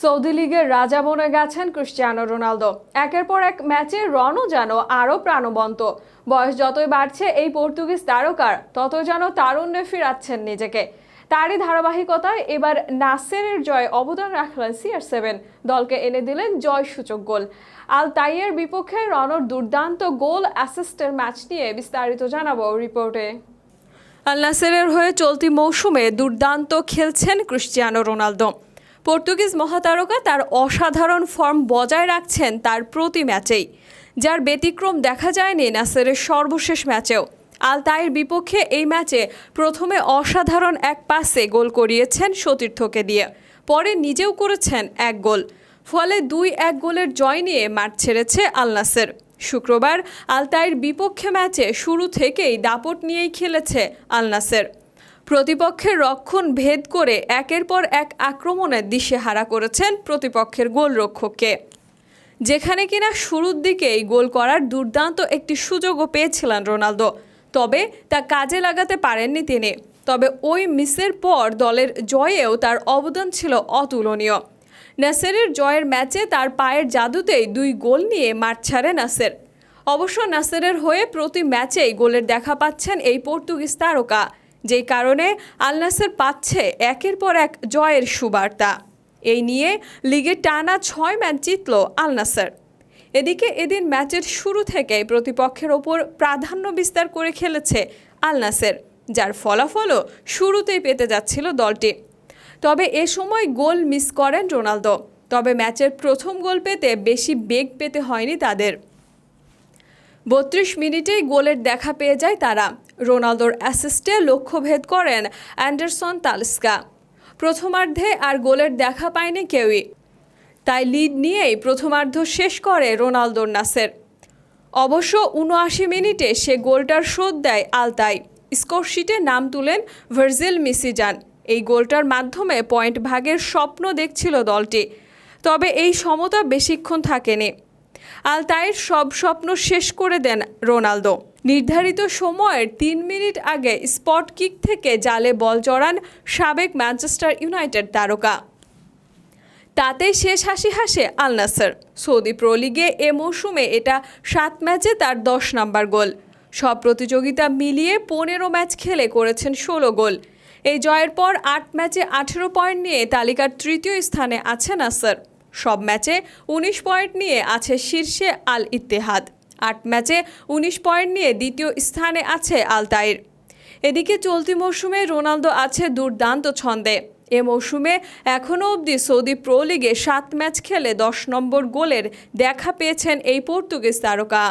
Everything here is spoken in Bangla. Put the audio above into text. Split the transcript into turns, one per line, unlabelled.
সৌদি লিগের রাজা বনে গেছেন ক্রিস্টিয়ানো রোনালদো। একের পর এক ম্যাচে রনও যেন আরও প্রাণবন্ত। বয়স যতই বাড়ছে, এই পর্তুগিজ তারকার ততই যেন তারুণ্যে ফিরাচ্ছেন নিজেকে। তারই ধারাবাহিকতায় এবার নাসেরের জয় অবদান রাখলেন সিআর সেভেন দলকে এনে দিলেন জয় সূচক গোল। আল তাইয়ের বিপক্ষে রনর দুর্দান্ত গোল অ্যাসিস্টের ম্যাচ নিয়ে বিস্তারিত জানাব রিপোর্টে। আল নাসেরের হয়ে চলতি মৌসুমে দুর্দান্ত খেলছেন ক্রিস্টিয়ানো রোনালদো। পর্তুগিজ মহাতারকা তার অসাধারণ ফর্ম বজায় রাখছেন তার প্রতি ম্যাচেই। যার ব্যতিক্রম দেখা যায়নি নাসেরের সর্বশেষ ম্যাচেও। আল তাইয়ের বিপক্ষে এই ম্যাচে প্রথমে অসাধারণ এক পাসে গোল করিয়েছেন সতীর্থকে দিয়ে। পরে নিজেও করেছেন এক গোল। ফলে দুই এক গোলের জয় নিয়ে মাঠ ছেড়েছে আল নাসের। শুক্রবার আলতাইয়ের বিপক্ষে ম্যাচে শুরু থেকেই দাপট নিয়েই খেলেছে আল নাসের। প্রতিপক্ষের রক্ষণ ভেদ করে একের পর এক আক্রমণের দিশেহারা করেছেন প্রতিপক্ষের গোলরক্ষককে। যেখানে কিনা শুরুর দিকেই গোল করার দুর্দান্ত একটি সুযোগও পেয়েছিলেন রোনালদো, তবে তা কাজে লাগাতে পারেননি তিনি। তবে ওই মিসের পর দলের জয়েও তার অবদান ছিল অতুলনীয়। নাসেরের জয়ের ম্যাচে তার পায়ের জাদুতেই দুই গোল নিয়ে মাঠ ছাড়ে নাসের। অবশ্য নাসেরের হয়ে প্রতি ম্যাচেই গোলের দেখা পাচ্ছেন এই পর্তুগিজ তারকা। যেই কারণে আল নাসের পাচ্ছে একের পর এক জয়ের সুবার্তা। এই নিয়ে লিগে টানা ছয় ম্যাচ জিতল আল নাসের। এদিকে এদিন ম্যাচের শুরু থেকেই প্রতিপক্ষের ওপর প্রাধান্য বিস্তার করে খেলেছে আল নাসের, যার ফলাফলও শুরুতেই পেতে যাচ্ছিল দলটি। তবে এ সময় গোল মিস করেন রোনালদো, তবে ম্যাচের প্রথম গোল পেতে বেশি বেগ পেতে হয়নি তাদের। বত্রিশ মিনিটেই গোলের দেখা পেয়ে যায় তারা। রোনালদোর অ্যাসিস্টে লক্ষ্যভেদ করেন অ্যান্ডারসন তালস্কা। প্রথমার্ধে আর গোলের দেখা পায়নি কেউই। তাই লিড নিয়েই প্রথমার্ধ শেষ করে রোনালদোর নাসের। অবশ্য উনআশি মিনিটে সে গোলটার শোধ দেয় আলতাই। স্কোরশিটে নাম তুলেন ভার্জিল মিসিজান। এই গোলটার মাধ্যমে পয়েন্ট ভাগের স্বপ্ন দেখছিল দলটি। তবে এই সমতা বেশিক্ষণ থাকেনি। আলতাইয়ের সব স্বপ্ন শেষ করে দেন রোনালদো। নির্ধারিত সময়ের তিন মিনিট আগে স্পট কিক থেকে জালে বল জড়ান সাবেক ম্যানচেস্টার ইউনাইটেড তারকা। তাতে শেষ হাসি হাসে আল নাসর। সৌদি প্রো লিগে এ মৌসুমে এটা সাত ম্যাচে তার দশ নাম্বার গোল। সব প্রতিযোগিতা মিলিয়ে পনেরো ম্যাচ খেলে করেছেন ষোলো গোল। এই জয়ের পর আট ম্যাচে আঠেরো পয়েন্ট নিয়ে তালিকার তৃতীয় স্থানে আছে নাসর। সব ম্যাচে উনিশ পয়েন্ট নিয়ে আছে শীর্ষে আল ইত্তেহাদ আট ম্যাচে উনিশ পয়েন্ট নিয়ে দ্বিতীয় স্থানে আছে আলতাইর। এদিকে চলতি মৌসুমে রোনালদো আছে দুর্দান্ত ছন্দে। এ মৌসুমে এখনও অবধি সৌদি প্রো লিগে সাত ম্যাচ খেলে দশ নম্বর গোলের দেখা পেয়েছেন এই পর্তুগিজ তারকা।